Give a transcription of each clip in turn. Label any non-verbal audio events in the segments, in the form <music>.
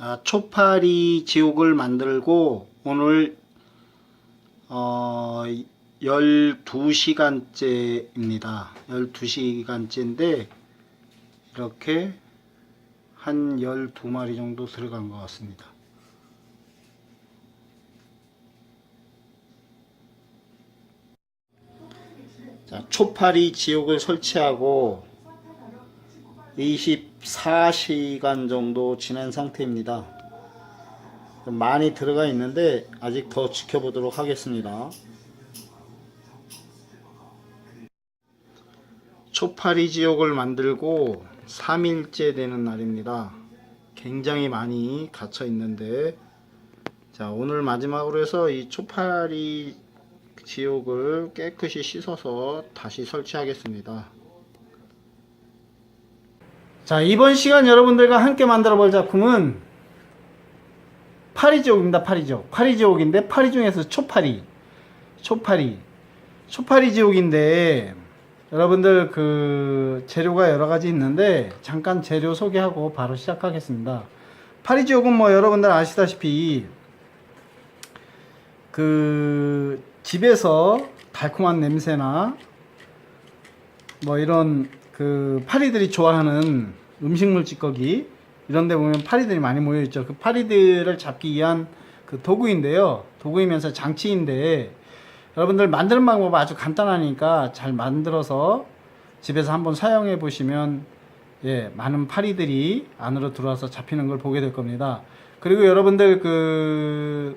아, 초파리 지옥을 만들고 오늘 어, 12시간째입니다. 12시간째인데 이렇게 한 12마리 정도 들어간 것 같습니다. 자, 초파리 지옥을 설치하고 24시간 정도 지난 상태입니다. 많이 들어가 있는데 아직 더 지켜보도록 하겠습니다. 초파리 지옥을 만들고 3일째 되는 날입니다. 굉장히 많이 갇혀 있는데 자 오늘 마지막으로 해서 이 초파리 지옥을 깨끗이 씻어서 다시 설치하겠습니다. 자, 이번 시간 여러분들과 함께 만들어 볼 작품은 파리지옥입니다. 파리지옥. 파리지옥인데 파리 중에서 초파리. 초파리. 초파리 지옥인데 여러분들 그 재료가 여러 가지 있는데 잠깐 재료 소개하고 바로 시작하겠습니다. 파리 지옥은 뭐 여러분들 아시다시피 그 집에서 달콤한 냄새나 뭐 이런 그 파리들이 좋아하는 음식물 찌꺼기 이런 데 보면 파리들이 많이 모여 있죠. 그 파리들을 잡기 위한 그 도구인데요. 도구이면서 장치인데 여러분들 만드는 방법 아주 간단하니까 잘 만들어서 집에서 한번 사용해 보시면 예, 많은 파리들이 안으로 들어와서 잡히는 걸 보게 될 겁니다. 그리고 여러분들 그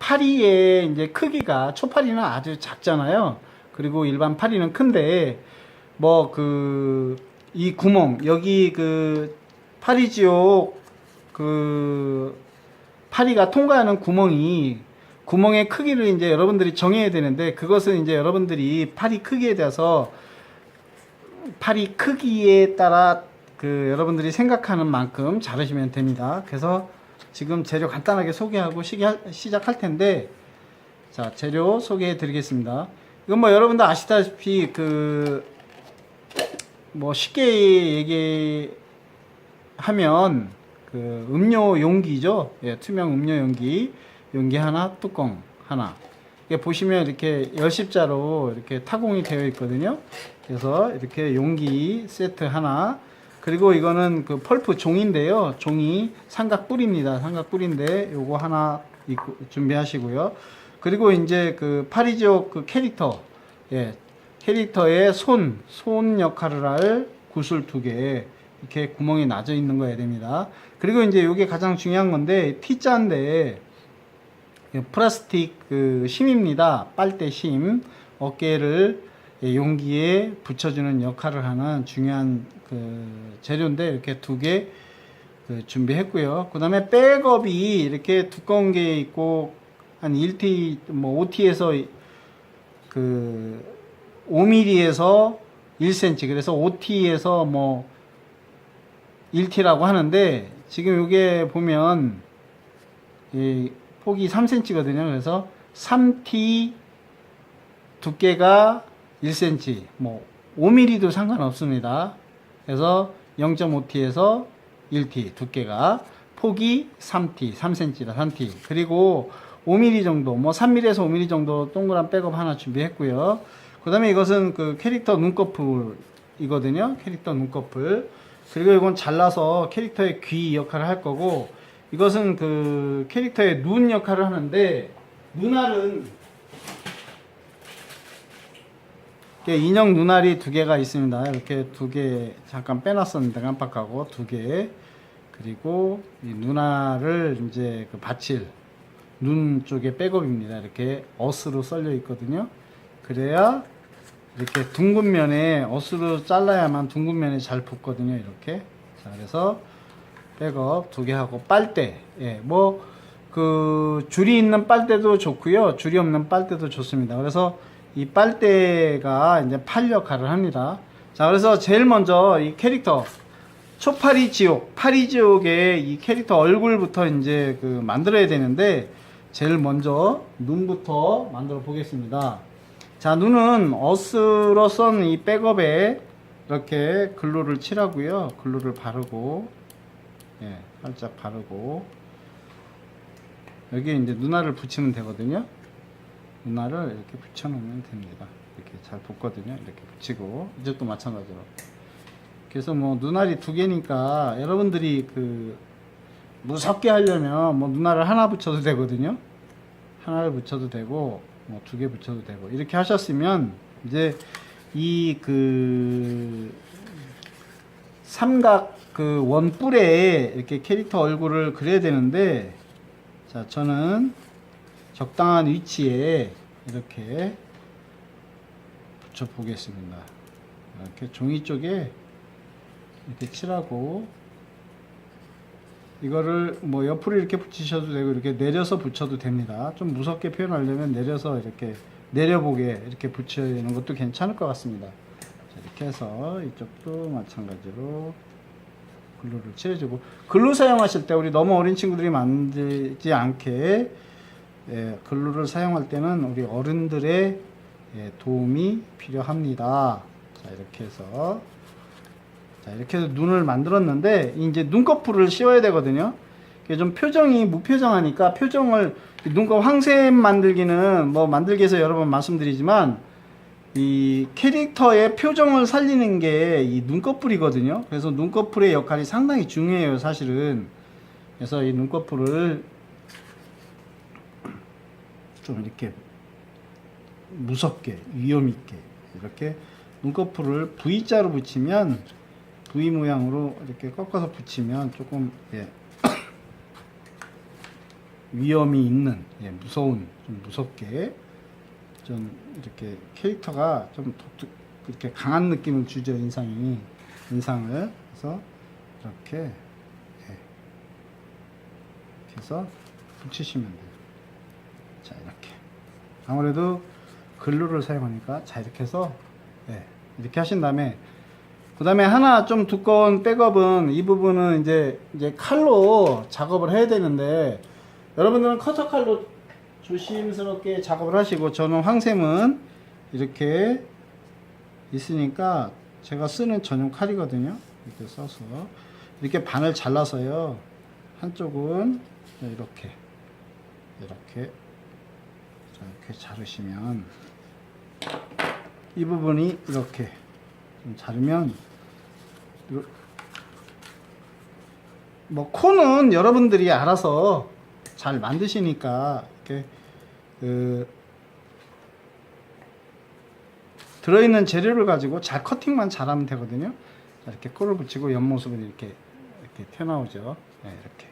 파리의 이제 크기가 초파리는 아주 작잖아요. 그리고 일반 파리는 큰데 뭐 그 이 구멍 여기 그 파리 지옥 그 파리가 통과하는 구멍이 구멍의 크기를 이제 여러분들이 정해야 되는데 그것은 이제 여러분들이 파리 크기에 대해서 파리 크기에 따라 그 여러분들이 생각하는 만큼 자르시면 됩니다. 그래서 지금 재료 간단하게 소개하고 시작할 텐데 자 재료 소개해 드리겠습니다. 이건 뭐 여러분들 아시다시피 그 뭐 쉽게 얘기하면 그 음료 용기죠. 예, 투명 음료 용기 용기 하나 뚜껑 하나. 이게 보시면 이렇게 열십자로 이렇게 타공이 되어 있거든요. 그래서 이렇게 용기 세트 하나 그리고 이거는 그 펄프 종인데요. 종이 삼각 뿔입니다. 삼각 뿔인데 요거 하나 준비하시고요. 그리고 이제 그 파리지옥 그 캐릭터 예 캐릭터의 손, 손 역할을 할 구슬 두 개, 이렇게 구멍이 나져 있는 거야 됩니다. 그리고 이제 이게 가장 중요한 건데, T자인데, 플라스틱 그 심입니다. 빨대 심. 어깨를 예, 용기에 붙여주는 역할을 하는 중요한 그 재료인데, 이렇게 두개그 준비했고요. 그 다음에 백업이 이렇게 두꺼운 게 있고, 한 1T, 뭐 5T에서 그 5mm에서 1cm 그래서 5T에서 뭐 1T라고 하는데 지금 이게 보면 이 폭이 3cm거든요. 그래서 3T 두께가 1cm 뭐 5mm도 상관없습니다. 그래서 0.5T에서 1T 두께가 폭이 3T, 3cm다 3T. 그리고 5mm 정도, 뭐 3mm에서 5mm 정도 동그란 백업 하나 준비했고요. 그 다음에 이것은 그 캐릭터 눈꺼풀이거든요. 캐릭터 눈꺼풀. 그리고 이건 잘라서 캐릭터의 귀 역할을 할 거고, 이것은 그 캐릭터의 눈 역할을 하는데, 눈알은 인형 눈알이 두 개가 있습니다. 이렇게 두 개 잠깐 빼놨었는데 깜빡하고 두 개. 그리고 이 눈알을 이제 그 받칠 눈 쪽에 백업입니다. 이렇게 어스로 썰려 있거든요. 그래야 이렇게 둥근 면에 어스로 잘라야만 둥근 면에 잘 붙거든요. 이렇게. 자, 그래서 백업 두 개 하고 빨대. 예, 뭐, 그, 줄이 있는 빨대도 좋고요. 줄이 없는 빨대도 좋습니다. 그래서 이 빨대가 이제 팔 역할을 합니다. 자, 그래서 제일 먼저 이 캐릭터, 초파리 지옥, 파리 지옥의 이 캐릭터 얼굴부터 이제 그 만들어야 되는데, 제일 먼저 눈부터 만들어 보겠습니다. 자, 눈은 어스로 썬 이 백업에 이렇게 글루를 칠하고요. 글루를 바르고 예, 살짝 바르고 여기 이제 눈알을 붙이면 되거든요. 눈알을 이렇게 붙여놓으면 됩니다. 이렇게 잘 붙거든요. 이렇게 붙이고 이쪽도 마찬가지로. 그래서 뭐 눈알이 두 개니까 여러분들이 그 무섭게 하려면 뭐 눈알을 하나 붙여도 되거든요. 하나를 붙여도 되고 뭐 두 개 붙여도 되고 이렇게 하셨으면 이제 이 그 삼각 그 원뿔에 이렇게 캐릭터 얼굴을 그려야 되는데 자 저는 적당한 위치에 이렇게 붙여 보겠습니다. 이렇게 종이 쪽에 이렇게 칠하고 이거를 뭐 옆으로 이렇게 붙이셔도 되고 이렇게 내려서 붙여도 됩니다. 좀 무섭게 표현하려면 내려서 이렇게 내려보게 이렇게 붙이는 것도 괜찮을 것 같습니다. 자, 이렇게 해서 이쪽도 마찬가지로 글루를 칠해주고 글루 사용하실 때 우리 너무 어린 친구들이 만들지 않게 예, 글루를 사용할 때는 우리 어른들의 예, 도움이 필요합니다. 자 이렇게 해서 자 이렇게 해서 눈을 만들었는데 이제 눈꺼풀을 씌워야 되거든요. 좀 표정이 무표정하니까 표정을 눈꺼 황샘 만들기는 뭐 만들기 위해서 여러 번 말씀드리지만 이 캐릭터의 표정을 살리는 게 이 눈꺼풀이거든요. 그래서 눈꺼풀의 역할이 상당히 중요해요, 사실은. 그래서 이 눈꺼풀을 좀 이렇게 무섭게 위험 있게 이렇게 눈꺼풀을 V자로 붙이면 V 모양으로 이렇게 꺾어서 붙이면 조금 예, <coughs> 위험이 있는 예, 무서운 좀 무섭게 좀 이렇게 캐릭터가 좀 독특 그렇게 강한 느낌을 주죠 인상이. 인상을 그래서 이렇게 예, 해서 붙이시면 돼요. 자 이렇게. 아무래도 글루를 사용하니까 자 이렇게 해서 예, 이렇게 하신 다음에 그 다음에 하나 좀 두꺼운 백업은 이 부분은 이제 이제 칼로 작업을 해야 되는데 여러분들은 커터 칼로 조심스럽게 작업을 하시고 저는 황샘은 이렇게 있으니까 제가 쓰는 전용 칼이거든요. 이렇게 써서. 이렇게 반을 잘라서요. 한쪽은 이렇게 이렇게 자, 이렇게 자르시면 이 부분이 이렇게 좀 자르면 요- 뭐 코는 여러분들이 알아서 잘 만드시니까 이렇게 그 들어있는 재료를 가지고 잘 커팅만 잘하면 되거든요. 자, 이렇게 코를 붙이고 옆모습은 이렇게 이렇게 튀어나오죠. 네, 이렇게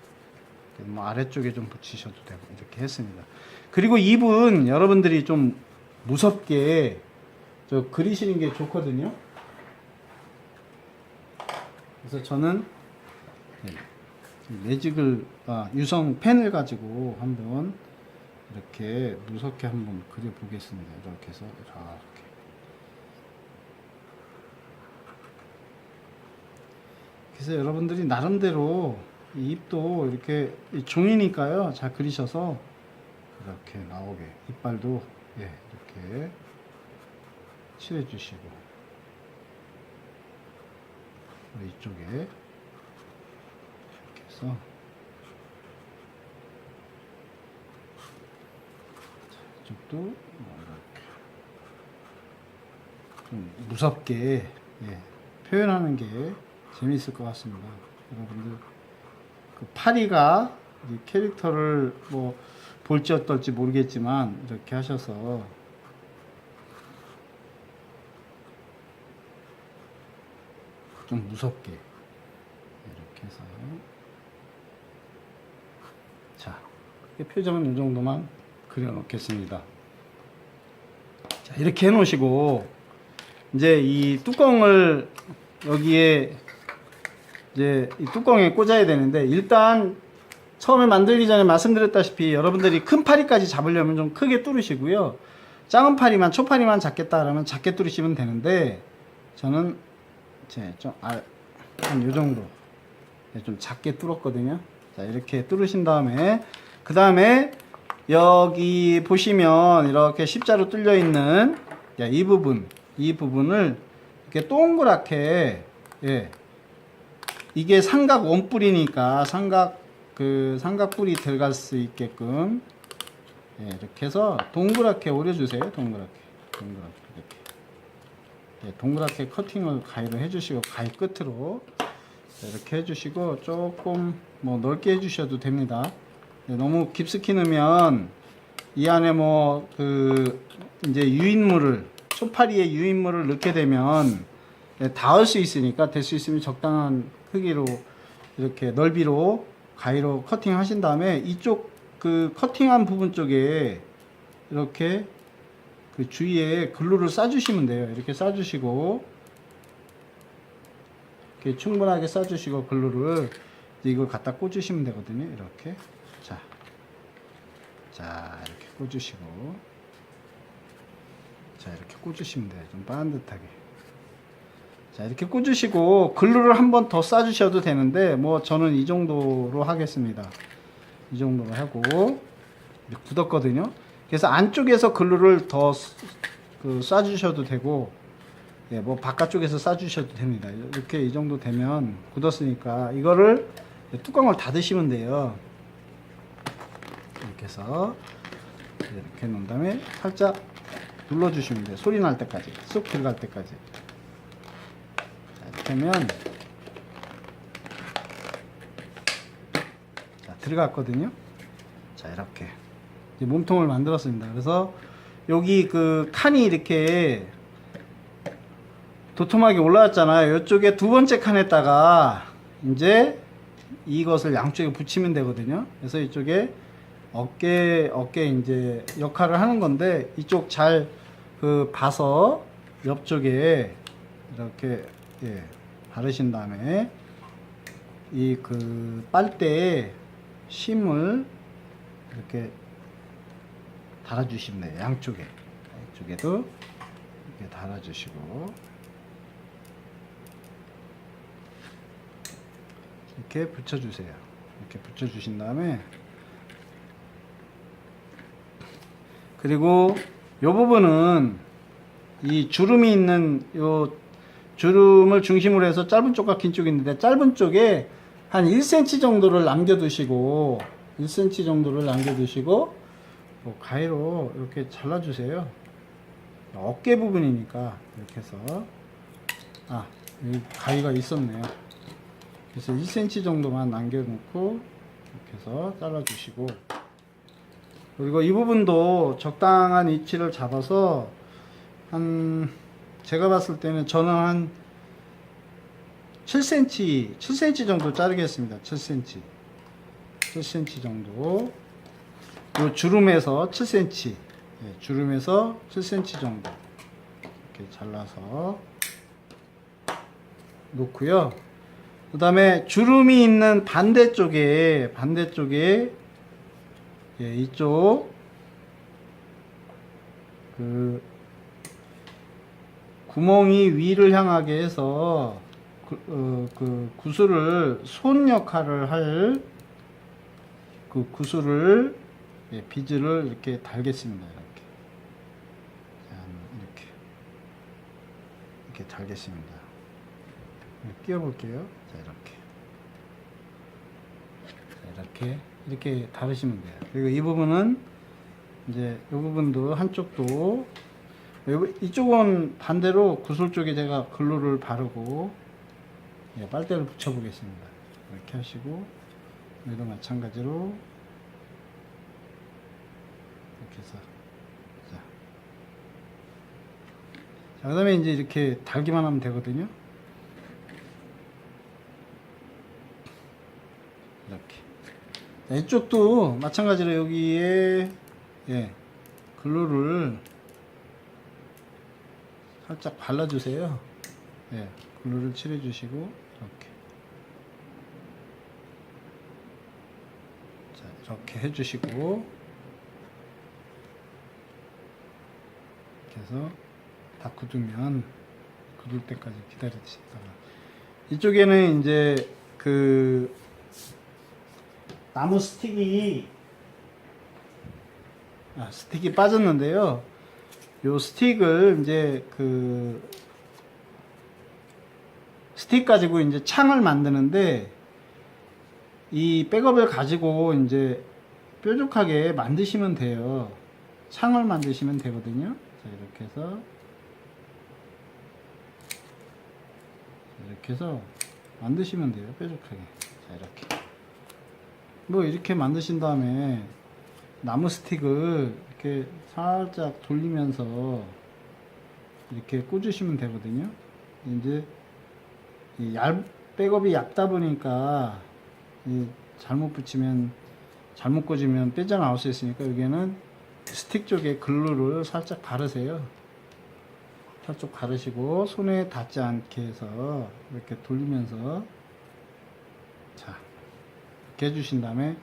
뭐 아래쪽에 좀 붙이셔도 되고 이렇게 했습니다. 그리고 입은 여러분들이 좀 무섭게 저 그리시는 게 좋거든요. 그래서 저는 네, 매직을 아, 유성 펜을 가지고 한번 이렇게 무섭게 한번 그려 보겠습니다. 이렇게 해서 이렇게. 그래서 여러분들이 나름대로 이 입도 이렇게 이 종이니까요. 잘 그리셔서 이렇게 나오게. 이빨도 예, 이렇게 칠해 주시고. 우리 이쪽에 이렇게 해서 자, 이쪽도 뭐 이렇게 좀 무섭게 예, 표현하는 게 재미있을 것 같습니다. 여러분들 그 파리가 이 캐릭터를 뭐 볼지 어떨지 모르겠지만 이렇게 하셔서 좀 무섭게 이렇게 해서 자이 표정은 이 정도만 그려 놓겠습니다. 자 이렇게 해 놓으시고 이제 이 뚜껑을 여기에 이제 이 뚜껑에 꽂아야 되는데 일단 처음에 만들기 전에 말씀드렸다시피 여러분들이 큰 파리까지 잡으려면 좀 크게 뚫으시고요. 작은 파리만 초파리만 잡겠다 그러면 작게 뚫으시면 되는데 저는 이 제 좀한요 정도. 네, 좀 작게 뚫었거든요. 자 이렇게 뚫으신 다음에 그 다음에 여기 보시면 이렇게 십자로 뚫려 있는 야, 이 부분 이 부분을 이렇게 동그랗게 예. 이게 삼각 원뿔이니까 삼각 그 삼각 뿔이 들어갈 수 있게끔 예, 이렇게 해서 동그랗게 오려주세요. 동그랗게. 동그랗게. 이렇게. 예, 동그랗게 커팅을 가위로 해주시고 가위 끝으로 이렇게 해주시고 조금 뭐 넓게 해주셔도 됩니다. 예, 너무 깊숙이 넣으면 이 안에 뭐 그 이제 유인물을 초파리에 유인물을 넣게 되면 예, 닿을 수 있으니까 될 수 있으면 적당한 크기로 이렇게 넓이로 가위로 커팅 하신 다음에 이쪽 그 커팅한 부분 쪽에 이렇게 그 주위에 글루를 싸주시면 돼요. 이렇게 싸주시고 이렇게 충분하게 싸주시고 글루를 이걸 갖다 꽂으시면 되거든요. 이렇게 자, 자 이렇게 꽂으시고 자 이렇게 꽂으시면 돼요. 좀 반듯하게. 자 이렇게 꽂으시고 글루를 한 번 더 싸주셔도 되는데 뭐 저는 이 정도로 하겠습니다. 이 정도로 하고 이렇게 굳었거든요. 그래서 안쪽에서 글루를 더그 쏴주셔도 되고 예, 뭐 바깥쪽에서 쏴주셔도 됩니다. 이렇게 이 정도 되면 굳었으니까 이거를 뚜껑을 닫으시면 돼요. 이렇게 해서 이렇게 놓은 다음에 살짝 눌러주시면 돼요. 소리 날 때까지 쏙 들어갈 때까지. 자, 이렇게 하면 자, 들어갔거든요. 자 이렇게 몸통을 만들었습니다. 그래서 여기 그 칸이 이렇게 도톰하게 올라왔잖아요. 이쪽에 두 번째 칸에다가 이제 이것을 양쪽에 붙이면 되거든요. 그래서 이쪽에 어깨 어깨 이제 역할을 하는 건데 이쪽 잘 그 봐서 옆쪽에 이렇게 예, 바르신 다음에 이 그 빨대에 심을 이렇게 달아주시면 돼요. 양쪽에 양쪽에도 이렇게 달아주시고 이렇게 붙여주세요. 이렇게 붙여주신 다음에 그리고 이 부분은 이 주름이 있는 요 주름을 중심으로 해서 짧은 쪽과 긴 쪽이 있는데 짧은 쪽에 한 1cm 정도를 남겨두시고 1cm 정도를 남겨두시고 뭐 가위로 이렇게 잘라주세요. 어깨 부분이니까 이렇게 해서. 아 가위가 있었네요. 그래서 1cm 정도만 남겨놓고 이렇게 해서 잘라주시고. 그리고 이 부분도 적당한 위치를 잡아서 한 제가 봤을 때는 저는 한 7cm 7cm 정도 자르겠습니다. 7cm 7cm 정도 요 주름에서 7cm 예, 주름에서 7cm 정도 이렇게 잘라서 놓고요. 그 다음에 주름이 있는 반대쪽에 반대쪽에 예, 이쪽 그 구멍이 위를 향하게 해서 그, 어, 그 구슬을 손 역할을 할 그 구슬을 예, 비즈를 이렇게 달겠습니다. 이렇게 자, 이렇게 이렇게 달겠습니다. 예, 끼워 볼게요. 자 이렇게 자, 이렇게 이렇게 다르시면 돼요. 그리고 이 부분은 이제 이 부분도 한쪽도 요- 이쪽은 반대로 구슬 쪽에 제가 글루를 바르고 예, 빨대를 붙여 보겠습니다. 이렇게 하시고 얘도 마찬가지로 이렇게 해서. 자, 자 그다음에 이제 이렇게 달기만 하면 되거든요. 이렇게. 자, 이쪽도 마찬가지로 여기에 예, 글루를 살짝 발라주세요. 예, 글루를 칠해주시고 이렇게. 자 이렇게 해주시고 해서 다 굳으면 굳을 때까지 기다리시다가 이쪽에는 이제 그 나무 스틱이 아, 스틱이 빠졌는데요. 요 스틱을 이제 그 스틱 가지고 이제 창을 만드는데 이 백업을 가지고 이제 뾰족하게 만드시면 돼요. 창을 만드시면 되거든요. 자, 이렇게 해서 이렇게 해서 만드시면 돼요. 뾰족하게. 자, 이렇게. 뭐 이렇게 만드신 다음에 나무 스틱을 이렇게 살짝 돌리면서 이렇게 꽂으시면 되거든요. 이제 이 얇, 백업이 얇다 보니까 이 잘못 붙이면 잘못 꽂으면 빼져나올 수 있으니까 여기에는 스틱 쪽에 글루를 살짝 바르세요. 살짝 바르시고 손에 닿지 않게 해서 이렇게 돌리면서 자 이렇게 해주신 다음에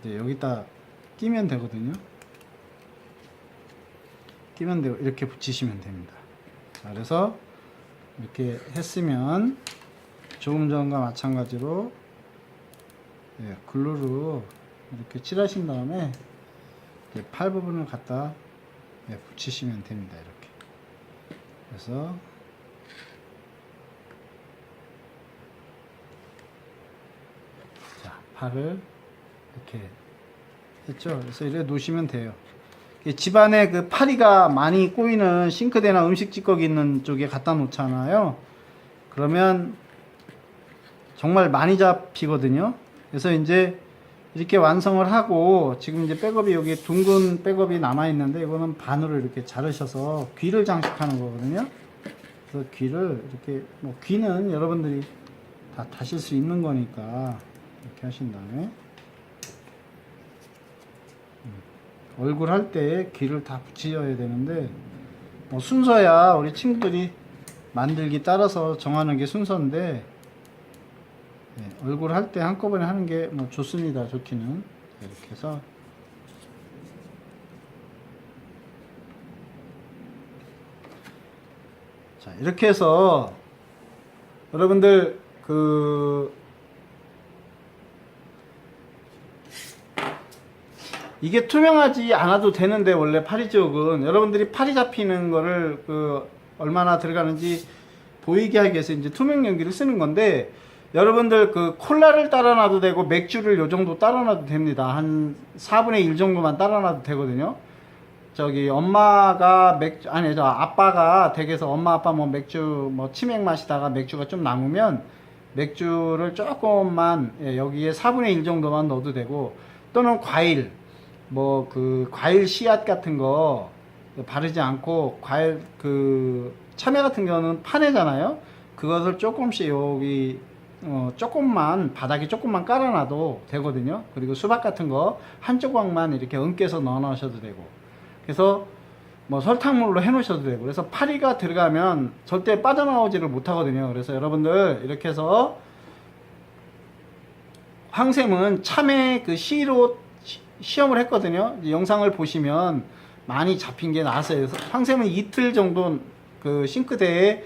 이제 여기다 끼면 되거든요. 끼면 되고 이렇게 붙이시면 됩니다. 자, 그래서 이렇게 했으면 조금 전과 마찬가지로 예, 글루로 이렇게 칠하신 다음에 팔 부분을 갖다 예, 붙이시면 됩니다. 이렇게. 그래서 자 팔을 이렇게 했죠. 그래서 이렇게 놓으시면 돼요. 이 집안에 그 파리가 많이 꼬이는 싱크대나 음식 찌꺼기 있는 쪽에 갖다 놓잖아요. 그러면 정말 많이 잡히거든요. 그래서 이제 이렇게 완성을 하고 지금 이제 백업이 여기 둥근 백업이 남아 있는데 이거는 반으로 이렇게 자르셔서 귀를 장식하는 거거든요. 그래서 귀를 이렇게 뭐 귀는 여러분들이 다 다실 수 있는 거니까 이렇게 하신 다음에 얼굴 할 때 귀를 다 붙여야 되는데 뭐 순서야 우리 친구들이 만들기 따라서 정하는 게 순서인데 네, 얼굴 할 때 한꺼번에 하는 게 뭐 좋습니다 좋기는. 이렇게 해서. 자 이렇게 해서 여러분들 그 이게 투명하지 않아도 되는데 원래 파리 지옥은 여러분들이 파리 잡히는 거를 그 얼마나 들어가는지 보이게 하기 위해서 이제 투명 연기를 쓰는 건데 여러분들 그 콜라를 따라 놔도 되고 맥주를 요 정도 따라 놔도 됩니다. 한 4분의 1 정도만 따라 놔도 되거든요. 저기 엄마가 맥주 아니 저 아빠가 댁에서 엄마 아빠 뭐 맥주 뭐 치맥 마시다가 맥주가 좀 남으면 맥주를 조금만 예, 여기에 4분의 1 정도만 넣어도 되고 또는 과일 뭐 그 과일 씨앗 같은 거 바르지 않고 과일 그 참외 같은 경우는 파내잖아요. 그것을 조금씩 여기 어, 조금만 바닥에 조금만 깔아놔도 되거든요. 그리고 수박 같은 거 한 조각만 이렇게 엉겨서 넣어 놓으셔도 되고. 그래서 뭐 설탕물로 해 놓으셔도 되고. 그래서 파리가 들어가면 절대 빠져나오지를 못하거든요. 그래서 여러분들 이렇게 해서 황샘은 참외 그 씨로 시- 시험을 했거든요. 영상을 보시면 많이 잡힌 게 나왔어요. 황샘은 이틀 정도 그 싱크대에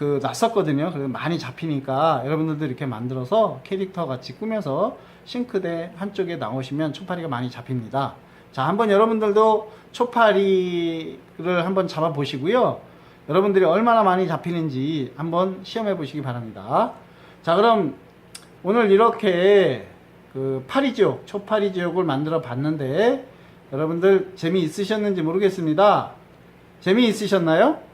그 놨었거든요. 그래서 많이 잡히니까 여러분들도 이렇게 만들어서 캐릭터 같이 꾸며서 싱크대 한쪽에 나오시면 초파리가 많이 잡힙니다. 자, 한번 여러분들도 초파리를 한번 잡아 보시고요. 여러분들이 얼마나 많이 잡히는지 한번 시험해 보시기 바랍니다. 자, 그럼 오늘 이렇게 그 파리지옥, 초파리지옥을 만들어 봤는데 여러분들 재미있으셨는지 모르겠습니다. 재미있으셨나요?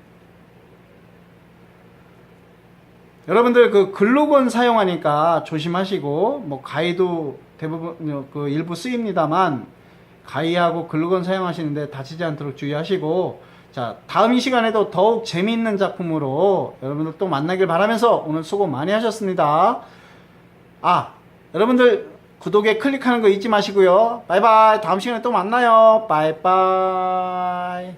여러분들 그 글루건 사용하니까 조심하시고 뭐 가위도 대부분 그 일부 쓰입니다만 가위하고 글루건 사용하시는데 다치지 않도록 주의하시고 자 다음 이 시간에도 더욱 재미있는 작품으로 여러분들 또 만나길 바라면서 오늘 수고 많이 하셨습니다. 아 여러분들 구독에 클릭하는 거 잊지 마시고요. 바이바이 다음 시간에 또 만나요. 바이바이